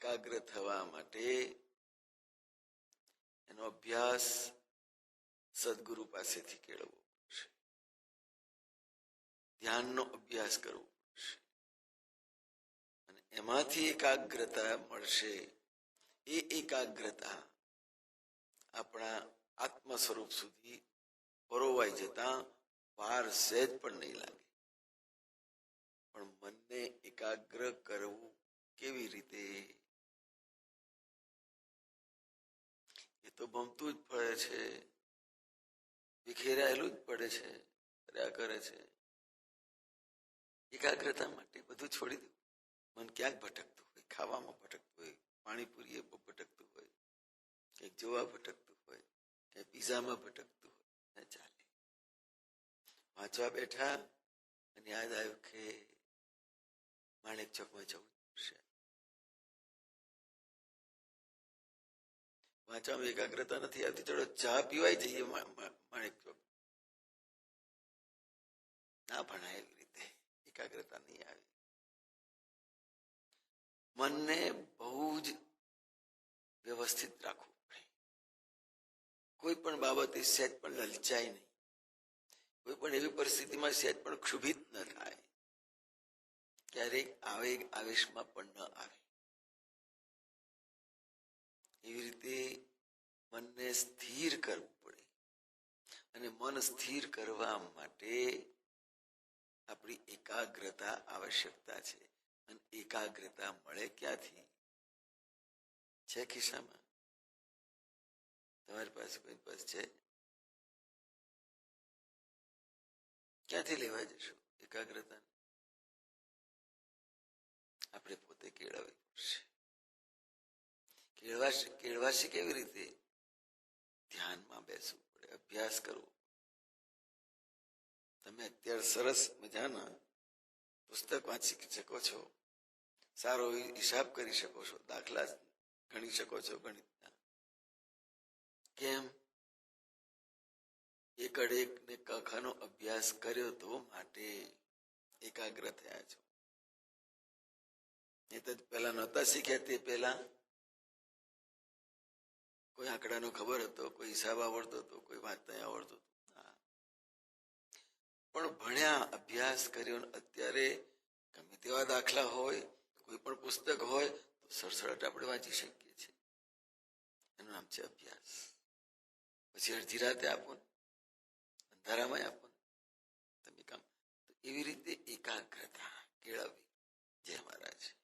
એકાગ્ર થવા માટે એનો અભ્યાસ સદગુરુ પાસેથી કેળવવો પડશે. ધ્યાનનો અભ્યાસ કરવો પડશે. અને એમાંથી એકાગ્રતા મળશે. એ એકાગ્રતા આપણા આત્મ સ્વરૂપ સુધી પરોવાઈ જતા વાર સહેજ પણ નહીં લાગે. પણ મનને એકાગ્ર કરવું કેવી રીતે એ તો ભમતું જ પડે છે. વિખેરાયેલું જ પડે છે. કર્યા કરે છે. એકાગ્રતા માટે બધું છોડી દઉં. મન ક્યાંક ભટકતું હોય, ખાવામાં ભટકતું હોય પાણીપુરી એ ભટકતું હોય કંઈક જોવા ભટકતું હોય કે પીઝામાં ભટકતું હોય ને ચાલે. વાંચવા બેઠા અને યાદ આવ્યું કે માણેક ચોકમાં જવું પડશે. વાંચવામાં એકાગ્રતા નથી આવતી. ચલો, ચા પીવાય જઈએ માણેક ચોક. ના ભણાય એવી રીતે એકાગ્રતા નહીં આવે. મનને બહુ જ વ્યવસ્થિત રાખવું પડે. કોઈ પણ બાબતે સહેજ પણ લલચાય નહીં. કોઈ પણ એવી પરિસ્થિતિમાં સહેજ પણ ક્ષુભિત ન થાય. ક્યારેક આવેગ આવેશમાં પણ ન આવે એવી રીતે મનને સ્થિર કરવું પડે. અને મન સ્થિર કરવા માટે આપણી એકાગ્રતા આવશ્યકતા છે. અને એકાગ્રતા મળે ક્યાંથી? છે ખિસ્સામાં? તમારી પાસે કોઈ પાસે છે? ક્યાંથી લેવા જશો એકાગ્રતા આપણે પોતે કેળવવી પડશે. કેળવાશે કેળવાશે કેવી રીતે? ધ્યાનમાં બેસવું પડે, અભ્યાસ કરવો તમે અત્યારે સરસ મજાના પુસ્તક વાંચી શકો છો, સારો હિસાબ કરી શકો છો, દાખલા ગણી શકો છો ગણિતના. કેમ? એક અડેક ને કખાનો અભ્યાસ કર્યો તો માટે એકાગ્ર થયા છો. એ તો પેલા નહોતા શીખ્યા તે પેલા કોઈ આંકડાનો ખબર હતો, કોઈ હિસાબ આવડતો હતો, કોઈ વાંચતા આવડતો હતો. પણ ભણ્યા, અભ્યાસ કર્યો અત્યારે ગમે તેવા દાખલા હોય, કોઈ પણ પુસ્તક હોય, તો સરસરાટ આપણે વાંચી શકીએ છીએ. એનું નામ છે અભ્યાસ. પછી અડધી રાતે આપો ને. અંધારામાં આપો તમે કામ તો એવી રીતે એકાગ્રતા કેળવવી જય મહારાજ